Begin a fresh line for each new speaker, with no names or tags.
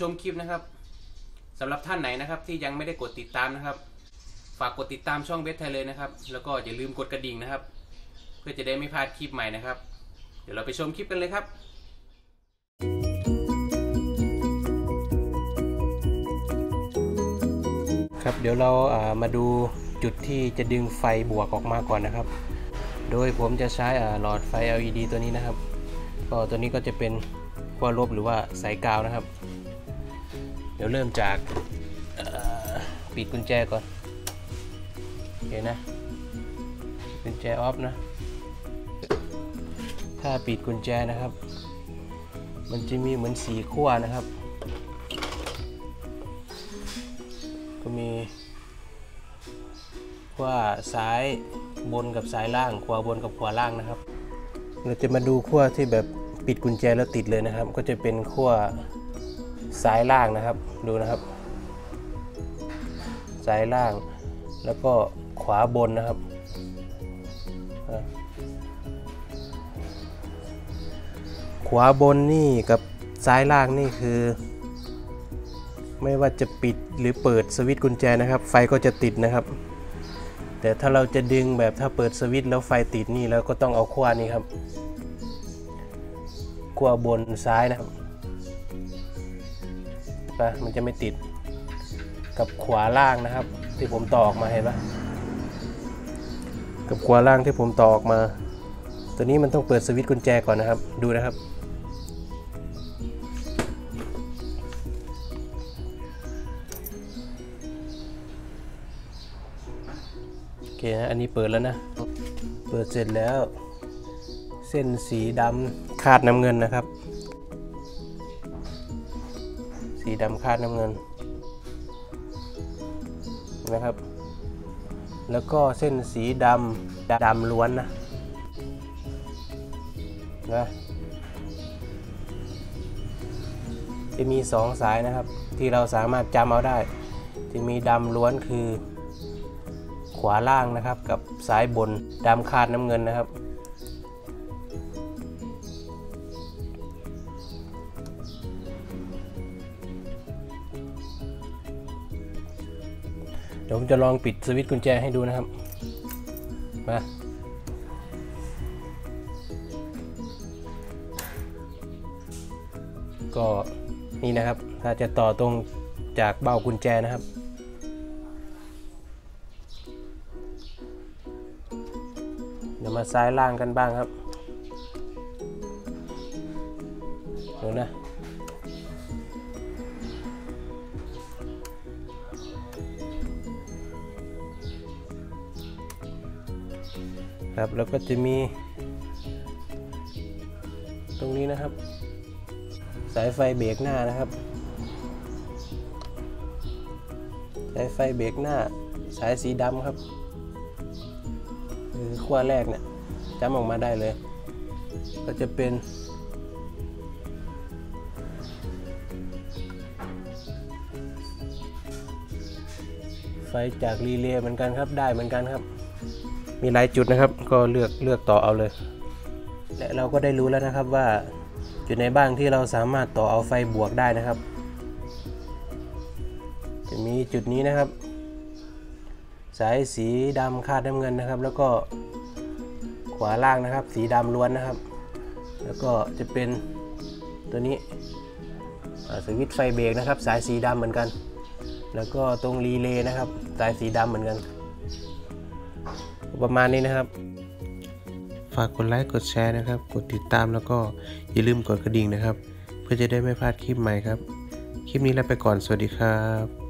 ชมคลิปนะครับสำหรับท่านไหนนะครับที่ยังไม่ได้กดติดตามนะครับ ฝากกดติดตามช่องเบสไทยเลยนะครับ แล้วก็อย่าลืมกดกระดิ่งนะครับ เพื่อจะได้ไม่พลาดคลิปใหม่นะครับ เดี๋ยวเราไปชมคลิปกันเลยครับครับเดี๋ยวเราอ่ามาดูจุดที่จะดึงไฟบวกออกมาก่อนนะครับ โดยผมจะใช้หลอดไฟ LED ตัวนี้นะครับ ก็ตัวนี้ก็จะเป็นขั้วลบหรือว่าสายกาวนะครับ เดี๋ยวเริ่มจากปิดกุญแจก่อนโอเคนะกุญแจออฟนะ ถ้าปิดกุญแจนะครับ มันจะมีเหมือนสีขั้วนะครับ ก็มีขั้วซ้ายบนกับซ้ายล่างขวาบนกับขวาล่างนะครับ เราจะมาดูขั้วที่แบบปิดกุญแจแล้วติดเลยนะครับ ก็จะเป็นขั้ว ซ้ายล่างนะครับ ดูนะครับ ซ้ายล่าง แล้วก็ขวาบนนะครับ ขวาบนนี่กับซ้ายล่างนี่คือ ไม่ว่าจะปิดหรือเปิดสวิตช์กุญแจนะครับ ไฟก็จะติดนะครับ แต่ถ้าเราจะดึงแบบถ้าเปิดสวิตช์แล้วไฟติดนี่แล้วก็ต้องเอาขั้วนี้ครับขั้วบนซ้ายนะครับ ปะมันจะไม่ติดกับขวาล่างนะครับ ที่ผมต่อออกมาเห็นปะกับขวาล่างที่ผมต่อออกมา ตัวนี้มันต้องเปิดสวิตช์กุญแจก่อนนะครับ ดูนะครับ โอเคนะอันนี้เปิดแล้วนะ เปิดเสร็จแล้ว เส้นสีดำคาดน้ำเงินนะครับ สีดำคาดน้ำเงินนะครับ แล้วก็เส้นสีดำดำล้วนนะนะจะมีสองสายนะครับ ที่เราสามารถจำเอาได้ จะมีดำล้วนคือขวาล่างนะครับ กับซ้ายบนดำคาดน้ำเงินนะครับ ดี๋ยวผมจะลองปิดสวิตช์กุญแจให้ดูนะครับ มาก็นี่นะครับ ถ้าจะต่อตรงจากเบ้ากุญแจนะครับ เดี๋ยวมาซ้ายล่างกันบ้างครับดูนะ ครับแล้วก็จะมี ตรงนี้นะครับ สายไฟเบรกหน้านะครับ สายไฟเบรกหน้า สายสีดำครับคือขั้วแรกเนี่ยจำออกมาได้เลย ก็จะเป็นไฟจากรีเลย์เหมือนกันครับได้เหมือนกันครับ มีหลายจุดนะครับ ก็เลือกเลือกต่อเอาเลย และเราก็ได้รู้แล้วนะครับว่าจุดไหนบ้างที่เราสามารถต่อเอาไฟบวกได้นะครับ จะมีจุดนี้นะครับ สายสีดำคาดน้ำเงินนะครับ แล้วก็ขวาล่างนะครับ สีดำล้วนนะครับ แล้วก็จะเป็นตัวนี้สวิตช์ไฟเบรกนะครับ สายสีดำเหมือนกัน แล้วก็ตรงรีเลย์นะครับ สายสีดำเหมือนกัน ประมาณนี้นะครับ ฝากกดไลค์กดแชร์นะครับ กดติดตามแล้วก็อย่าลืมกดกระดิ่งนะครับ เพื่อจะได้ไม่พลาดคลิปใหม่ครับ คลิปนี้ลาไปก่อนสวัสดีครับ